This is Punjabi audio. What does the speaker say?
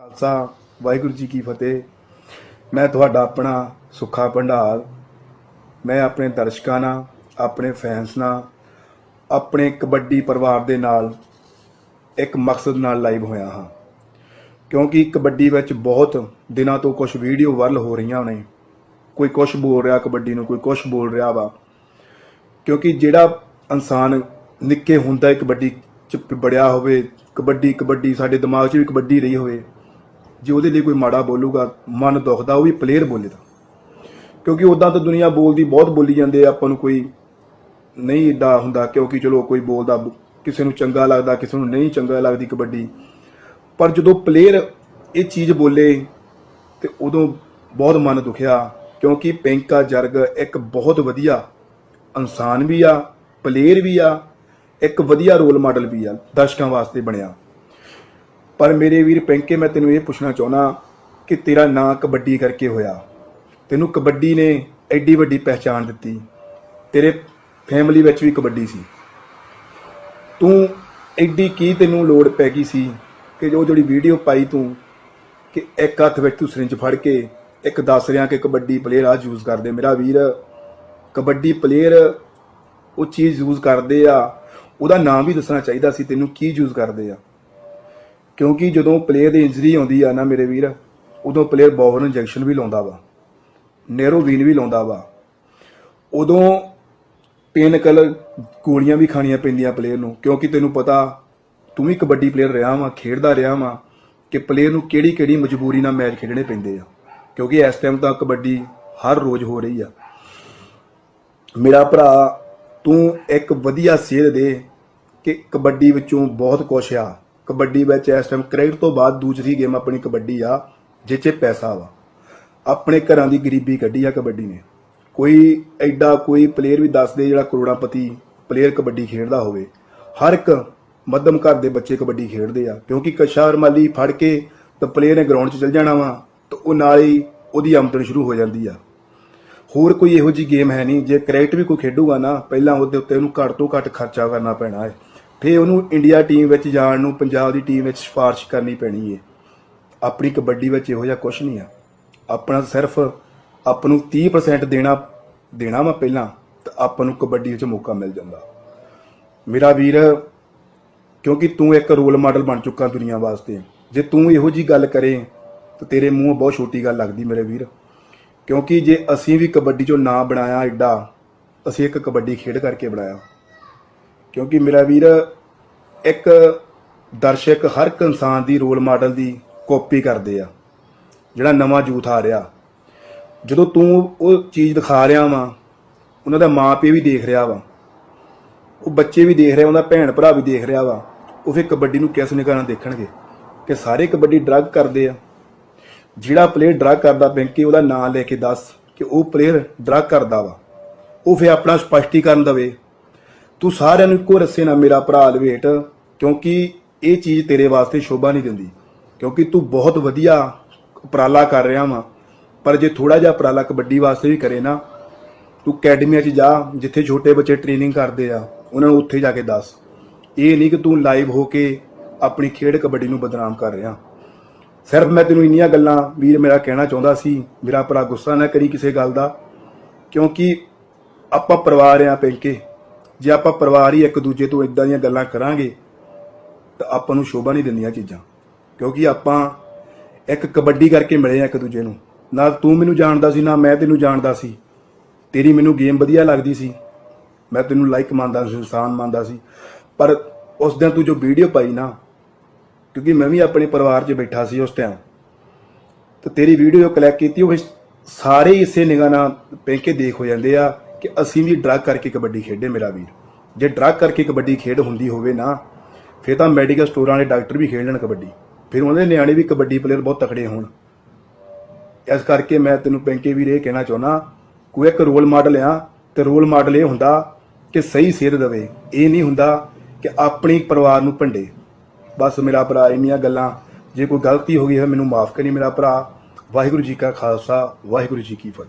ਖਾਲਸਾ, ਵਾਹਿਗੁਰੂ ਜੀ ਕੀ ਫਤਿਹ। ਮੈਂ ਤੁਹਾਡਾ ਆਪਣਾ ਸੁੱਖਾ ਭੰਡਾਰ, ਮੈਂ ਆਪਣੇ ਦਰਸ਼ਕਾਂ ਨਾਲ, ਆਪਣੇ ਫੈਨਸ ਨਾਲ, ਆਪਣੇ ਕਬੱਡੀ ਪਰਿਵਾਰ ਦੇ ਨਾਲ ਇੱਕ ਮਕਸਦ ਨਾਲ ਲਾਈਵ ਹੋਇਆ ਹਾਂ। ਕਿਉਂਕਿ ਕਬੱਡੀ ਵਿੱਚ ਬਹੁਤ ਦਿਨਾਂ ਤੋਂ ਕੁਝ ਵੀਡੀਓ ਵਾਇਰਲ ਹੋ ਰਹੀਆਂ ਨੇ। ਕੋਈ ਕੁਝ ਬੋਲ ਰਿਹਾ ਕਬੱਡੀ ਨੂੰ, ਕੋਈ ਕੁਝ ਬੋਲ ਰਿਹਾ ਵਾ। ਕਿਉਂਕਿ ਜਿਹੜਾ ਇਨਸਾਨ ਨਿੱਕੇ ਹੁੰਦਾ ਕਬੱਡੀ ਚ ਬੜਿਆ ਹੋਵੇ, ਕਬੱਡੀ ਕਬੱਡੀ ਸਾਡੇ ਦਿਮਾਗ 'ਚ ਵੀ ਕਬੱਡੀ ਰਹੀ ਹੋਵੇ ਜੇ ਉਹਦੇ ਲਈ ਕੋਈ ਮਾੜਾ ਬੋਲੂਗਾ ਮਨ ਦੁਖਦਾ ਉਹ ਵੀ ਪਲੇਅਰ ਬੋਲੇ ਤਾਂ ਕਿਉਂਕਿ ਉਦਾਂ ਤਾਂ ਦੁਨੀਆ ਬੋਲਦੀ ਬਹੁਤ ਬੋਲੀ ਜਾਂਦੇ ਆ, ਆਪਾਂ ਨੂੰ ਕੋਈ ਨਹੀਂ ਏਡਾ ਹੁੰਦਾ ਕਿਉਂਕਿ ਚਲੋ ਕੋਈ ਬੋਲਦਾ ਬ- ਕਿਸੇ ਨੂੰ ਚੰਗਾ ਲੱਗਦਾ ਕਿਸੇ ਨੂੰ ਨਹੀਂ ਚੰਗਾ ਲੱਗਦੀ ਕਬੱਡੀ। ਪਰ ਜਦੋਂ ਪਲੇਅਰ ਇਹ ਚੀਜ਼ ਬੋਲੇ ਤੇ ਉਦੋਂ ਬਹੁਤ ਮਨ ਦੁਖਿਆ ਕਿਉਂਕਿ ਪੈਂਕਾ ਜਰਗ ਇੱਕ ਬਹੁਤ ਵਧੀਆ ਇਨਸਾਨ ਵੀ ਆ ਪਲੇਅਰ ਵੀ ਆ ਇੱਕ ਵਧੀਆ ਰੋਲ ਮਾਡਲ ਵੀ ਆ ਦਰਸ਼ਕਾਂ ਵਾਸਤੇ ਬਣਿਆ। ਪਰ ਮੇਰੇ ਵੀਰ ਪੈਂਕੇ, ਮੈਂ ਤੈਨੂੰ ਇਹ ਪੁੱਛਣਾ ਚਾਹੁੰਦਾ ਕਿ ਤੇਰਾ ਨਾਂ ਕਬੱਡੀ ਕਰਕੇ ਹੋਇਆ। ਤੈਨੂੰ ਕਬੱਡੀ ਨੇ ਐਡੀ ਵੱਡੀ ਪਹਿਚਾਣ ਦਿੱਤੀ। ਤੇਰੇ ਫੈਮਿਲੀ ਵਿੱਚ ਵੀ ਕਬੱਡੀ ਸੀ। ਤੂੰ ਐਡੀ ਕੀ ਤੈਨੂੰ ਲੋੜ ਪੈ ਗਈ ਸੀ ਕਿ ਜੋ ਜਿਹੜੀ ਵੀਡੀਓ ਪਾਈ ਤੂੰ, ਕਿ ਇੱਕ ਹੱਥ ਵਿੱਚ ਤੂੰ ਸਰਿੰਜ ਫੜ ਕੇ ਇੱਕ ਦੱਸ ਰਿਹਾ ਕਿ ਕਬੱਡੀ ਪਲੇਅਰ ਆ ਯੂਜ਼ ਕਰਦੇ। ਮੇਰਾ ਵੀਰ, ਕਬੱਡੀ ਪਲੇਅਰ ਉਹ ਚੀਜ਼ ਯੂਜ਼ ਕਰਦੇ ਆ। ਉਹਦਾ ਨਾਮ ਵੀ ਦੱਸਣਾ ਚਾਹੀਦਾ ਸੀ ਤੈਨੂੰ ਕੀ ਯੂਜ਼ ਕਰਦੇ ਆ। ਕਿਉਂਕਿ ਜਦੋਂ ਪਲੇਅਰ ਦੀ ਇੰਜਰੀ ਆਉਂਦੀ ਆ ਨਾ ਮੇਰੇ ਵੀਰ, ਉਦੋਂ ਪਲੇਅਰ ਬੋਵਰ ਇੰਜੈਕਸ਼ਨ ਵੀ ਲਾਉਂਦਾ ਵਾ ਨੈਰੋਵੀਨ ਵੀ ਲਾਉਂਦਾ ਵਾ। ਉਦੋਂ ਪੇਨ ਕਲਰ ਗੋਲੀਆਂ ਵੀ ਖਾਣੀਆਂ ਪੈਂਦੀਆਂ ਪਲੇਅਰ ਨੂੰ, ਕਿਉਂਕਿ ਤੈਨੂੰ ਪਤਾ ਤੂੰ ਵੀ ਕਬੱਡੀ ਪਲੇਅਰ ਰਿਹਾ ਵਾ, ਖੇਡਦਾ ਰਿਹਾ ਵਾਂ, ਕਿ ਪਲੇਅਰ ਨੂੰ ਕਿਹੜੀ ਕਿਹੜੀ ਮਜਬੂਰੀ ਨਾਲ ਮੈਚ ਖੇਡਣੇ ਪੈਂਦੇ ਆ। ਕਿਉਂਕਿ ਇਸ ਟਾਈਮ ਤਾਂ ਕਬੱਡੀ ਹਰ ਰੋਜ਼ ਹੋ ਰਹੀ ਆ। ਮੇਰਾ ਭਰਾ, ਤੂੰ ਇੱਕ ਵਧੀਆ ਸੇਧ ਦੇ ਕਿ ਕਬੱਡੀ ਵਿੱਚੋਂ ਬਹੁਤ ਕੁਛ ਆ। ਕਬੱਡੀ ਵਿੱਚ ਇਸ ਟਾਈਮ ਕ੍ਰਿਕਟ ਤੋਂ ਬਾਅਦ ਦੂਸਰੀ ਗੇਮ ਆਪਣੀ ਕਬੱਡੀ ਆ ਜਿਹ 'ਚ ਪੈਸਾ ਵਾ। ਆਪਣੇ ਘਰਾਂ ਦੀ ਗਰੀਬੀ ਕੱਢੀ ਆ ਕਬੱਡੀ ਨੇ। ਕੋਈ ਐਡਾ ਕੋਈ ਪਲੇਅਰ ਵੀ ਦੱਸ ਦੇ ਜਿਹੜਾ ਕਰੋੜਾਪਤੀ ਪਲੇਅਰ ਕਬੱਡੀ ਖੇਡਦਾ ਹੋਵੇ। ਹਰ ਇੱਕ ਮੱਧਮ ਘਰ ਦੇ ਬੱਚੇ ਕਬੱਡੀ ਖੇਡਦੇ ਆ, ਕਿਉਂਕਿ ਕਸ਼ਾ ਰਮਾਲੀ ਫੜ ਕੇ ਤਾਂ ਪਲੇਅਰ ਨੇ ਗਰਾਊਂਡ 'ਚ ਚਲ ਜਾਣਾ ਵਾ, ਤਾਂ ਉਹ ਨਾਲ ਹੀ ਉਹਦੀ ਆਮਦਨ ਸ਼ੁਰੂ ਹੋ ਜਾਂਦੀ ਆ। ਹੋਰ ਕੋਈ ਇਹੋ ਜੀ ਗੇਮ ਹੈ ਨਹੀਂ, ਜੇ ਕ੍ਰਿਕਟ ਵੀ ਕੋਈ ਖੇਡੂਗਾ ਨਾ, ਪਹਿਲਾਂ ਉਹਦੇ ਉੱਤੇ ਉਹਨੂੰ ਘੱਟ ਤੋਂ ਘੱਟ ਖਰਚਾ ਕਰਨਾ ਪੈਣਾ ਹੈ। ਫੇ ਉਹਨੂੰ ਇੰਡੀਆ ਟੀਮ ਵਿੱਚ ਜਾਣ ਨੂੰ, ਪੰਜਾਬ ਦੀ ਟੀਮ ਵਿੱਚ ਸਿਫਾਰਿਸ਼ ਕਰਨੀ ਪੈਣੀ ਹੈ ਆਪਣੀ ਕਬੱਡੀ ਵਿੱਚ ਇਹੋ ਜਿਹਾ ਕੁਝ ਨਹੀਂ ਆ। ਆਪਣਾ ਸਿਰਫ ਆਪ ਨੂੰ 30% ਦੇਣਾ ਦੇਣਾ ਵਾ ਪਹਿਲਾਂ, ਤਾਂ ਆਪਾਂ ਨੂੰ ਕਬੱਡੀ ਵਿੱਚ ਮੌਕਾ ਮਿਲ ਜਾਂਦਾ। ਮੇਰਾ ਵੀਰ, ਕਿਉਂਕਿ ਤੂੰ ਇੱਕ ਰੋਲ ਮਾਡਲ ਬਣ ਚੁੱਕਾ ਦੁਨੀਆ ਵਾਸਤੇ, ਜੇ ਤੂੰ ਇਹੋ ਜੀ ਗੱਲ ਕਰੇ, ਤਾਂ ਤੇਰੇ ਮੂੰਹ ਬਹੁਤ ਛੋਟੀ ਗੱਲ ਲੱਗਦੀ ਮੇਰੇ ਵੀਰ। ਕਿਉਂਕਿ ਜੇ ਅਸੀਂ ਵੀ ਕਬੱਡੀ ਚੋਂ ਨਾਂ ਬਣਾਇਆ ਐਡਾ, ਅਸੀਂ ਇੱਕ ਕਬੱਡੀ ਖੇਡ ਕਰਕੇ ਬਣਾਇਆ। ਕਿਉਂਕਿ ਮੇਰਾ ਵੀਰ ਇੱਕ ਦਰਸ਼ਕ ਹਰ ਇੱਕ ਇਨਸਾਨ ਦੀ ਰੋਲ ਮਾਡਲ ਦੀ ਕਾਪੀ ਕਰਦੇ ਆ, ਜਿਹੜਾ ਨਵਾਂ ਯੂਥ ਆ ਰਿਹਾ। ਜਦੋਂ ਤੂੰ ਉਹ ਚੀਜ਼ ਦਿਖਾ ਰਿਹਾ ਵਾ, ਉਹਨਾਂ ਦਾ ਮਾਪੇ ਵੀ ਦੇਖ ਰਿਹਾ ਵਾ, ਉਹ ਬੱਚੇ ਵੀ ਦੇਖ ਰਹੇ ਦਾ ਭੈਣ ਭਰਾ ਵੀ ਦੇਖ ਰਿਹਾ ਵਾ, ਉਹ ਫਿਰ ਕਬੱਡੀ ਨੂੰ ਕਿਸ ਨਿਗਾਹ ਦੇਖਣਗੇ ਕਿ ਸਾਰੇ ਕਬੱਡੀ ਡਰੱਗ ਕਰਦੇ ਆ। ਜਿਹੜਾ ਪਲੇਅਰ ਡਰੱਗ ਕਰਦਾ, ਬੈਂਕੀ ਉਹਦਾ ਨਾਮ ਲੈ ਕੇ ਦੱਸ ਕਿ ਉਹ ਪਲੇਅਰ ਡਰੱਗ ਕਰਦਾ ਵਾ। ਉਹ ਫਿਰ ਆਪਣਾ ਸਪਸ਼ਟੀਕਰਨ ਦਵੇ ਤੂੰ ਸਾਰਿਆਂ ਨੂੰ ਇੱਕੋ ਰੱਸੇ ਨਾਲ ਮੇਰਾ ਭਰਾ ਲਵੇਟ, ਕਿਉਂਕਿ ਇਹ ਚੀਜ਼ ਤੇਰੇ ਵਾਸਤੇ ਸ਼ੋਭਾ ਨਹੀਂ ਦਿੰਦੀ। ਕਿਉਂਕਿ ਤੂੰ ਬਹੁਤ ਵਧੀਆ ਉਪਰਾਲਾ ਕਰ ਰਿਹਾ ਵਾ, ਪਰ ਜੇ ਥੋੜਾ ਜਿਹਾ ਉਪਰਾਲਾ ਕਬੱਡੀ ਵਾਸਤੇ ਵੀ ਕਰੇ ਨਾ, ਤੂੰ ਅਕੈਡਮੀਆਂ 'ਚ ਜਾ, ਜਿੱਥੇ ਛੋਟੇ ਬੱਚੇ ਟ੍ਰੇਨਿੰਗ ਕਰਦੇ ਆ, ਉਹਨਾਂ ਨੂੰ ਉੱਥੇ ਜਾ ਕੇ ਦੱਸ। ਇਹ ਨਹੀਂ ਕਿ ਤੂੰ ਲਾਈਵ ਹੋ ਕੇ ਆਪਣੀ ਖੇਡ ਕਬੱਡੀ ਨੂੰ ਬਦਨਾਮ ਕਰ ਰਿਹਾ। ਸਿਰਫ ਮੈਂ ਤੈਨੂੰ ਇੰਨੀਆਂ ਗੱਲਾਂ ਵੀਰ ਮੇਰਾ ਕਹਿਣਾ ਚਾਹੁੰਦਾ ਸੀ, ਮੇਰਾ ਭਰਾ ਗੁੱਸਾ ਨਾ ਕਰੀ ਕਿਸੇ ਗੱਲ ਦਾ, ਕਿਉਂਕਿ ਆਪਾਂ ਪਰਿਵਾਰ ਆ ਪੈਂਕੇ ਜੇ ਆਪਾਂ ਪਰਿਵਾਰ ਹੀ ਇੱਕ ਦੂਜੇ ਤੋਂ ਇਦਾਂ ਦੀਆਂ ਗੱਲਾਂ ਕਰਾਂਗੇ, ਤਾਂ ਆਪਾਂ ਨੂੰ ਸ਼ੋਭਾ ਨਹੀਂ ਦਿੰਦੀਆਂ ਚੀਜ਼ਾਂ। ਕਿਉਂਕਿ ਆਪਾਂ ਇੱਕ ਕਬੱਡੀ ਕਰਕੇ ਮਿਲੇ ਆ ਇੱਕ ਦੂਜੇ ਨੂੰ। ਨਾ ਤੂੰ ਮੈਨੂੰ ਜਾਣਦਾ ਸੀ, ਨਾ ਮੈਂ ਤੈਨੂੰ ਜਾਣਦਾ ਸੀ। ਤੇਰੀ ਮੈਨੂੰ ਗੇਮ ਵਧੀਆ ਲੱਗਦੀ ਸੀ। ਮੈਂ ਤੈਨੂੰ ਲਾਈਕ ਮੰਨਦਾ ਸੀ ਇਨਸਾਨ ਮੰਨਦਾ ਸੀ। ਪਰ ਉਸ ਦਿਨ ਤੂੰ ਜੋ ਵੀਡੀਓ ਪਾਈ ਨਾ, ਕਿਉਂਕਿ ਮੈਂ ਵੀ ਆਪਣੇ ਪਰਿਵਾਰ 'ਚ ਬੈਠਾ ਸੀ ਉਸ ਟਾਈਮ ਤੇ ਤੇਰੀ ਵੀਡੀਓ ਕਲਿੱਕ ਕੀਤੀ, ਉਹ ਸਾਰੇ ਹੀ ਇਸੇ ਨਿਗਾਹ ਨਾਲ ਪੈਂਕੇ ਦੇਖ ਹੋ ਜਾਂਦੇ ਆ। ਕਿ ਅਸੀਂ ਵੀ ਡਰੱਗ ਕਰਕੇ ਕਬੱਡੀ ਖੇਡੇ ਮੇਰਾ ਵੀਰ। ਜੇ ਡਰੱਗ ਕਰਕੇ ਕਬੱਡੀ ਖੇਡ ਹੁੰਦੀ ਹੋਵੇ ਨਾ, ਫਿਰ ਤਾਂ ਮੈਡੀਕਲ ਸਟੋਰਾਂ ਵਾਲੇ ਡਾਕਟਰ ਵੀ ਖੇਡ ਲੈਣ ਕਬੱਡੀ। ਫਿਰ ਉਹਨਾਂ ਦੇ ਨਿਆਣੇ ਵੀ ਕਬੱਡੀ ਪਲੇਅਰ ਬਹੁਤ ਤਕੜੇ ਹੋਣ। ਇਸ ਕਰਕੇ ਮੈਂ ਤੈਨੂੰ ਪੈਂਕੇ ਵੀਰ ਇਹ ਕਹਿਣਾ ਚਾਹੁੰਦਾ, ਕੋਈ ਇੱਕ ਰੋਲ ਮਾਡਲ ਆ ਤੇ ਰੋਲ ਮਾਡਲ ਇਹ ਹੁੰਦਾ ਕਿ ਸਹੀ ਸੇਧ ਦੇਵੇ। ਇਹ ਨਹੀਂ ਹੁੰਦਾ ਕਿ ਆਪਣੀ ਪਰਿਵਾਰ ਨੂੰ ਭੰਡੇ। ਬਸ ਮੇਰਾ ਭਰਾ ਇੰਨੀਆਂ ਗੱਲਾਂ, ਜੇ ਕੋਈ ਗਲਤੀ ਹੋ ਗਈ ਹੈ, ਮੈਨੂੰ ਮਾਫ ਕਰੀ ਮੇਰਾ ਭਰਾ। ਵਾਹਿਗੁਰੂ ਜੀ ਕਾ ਖਾਲਸਾ, ਵਾਹਿਗੁਰੂ ਜੀ ਕੀ ਫਤਿਹ।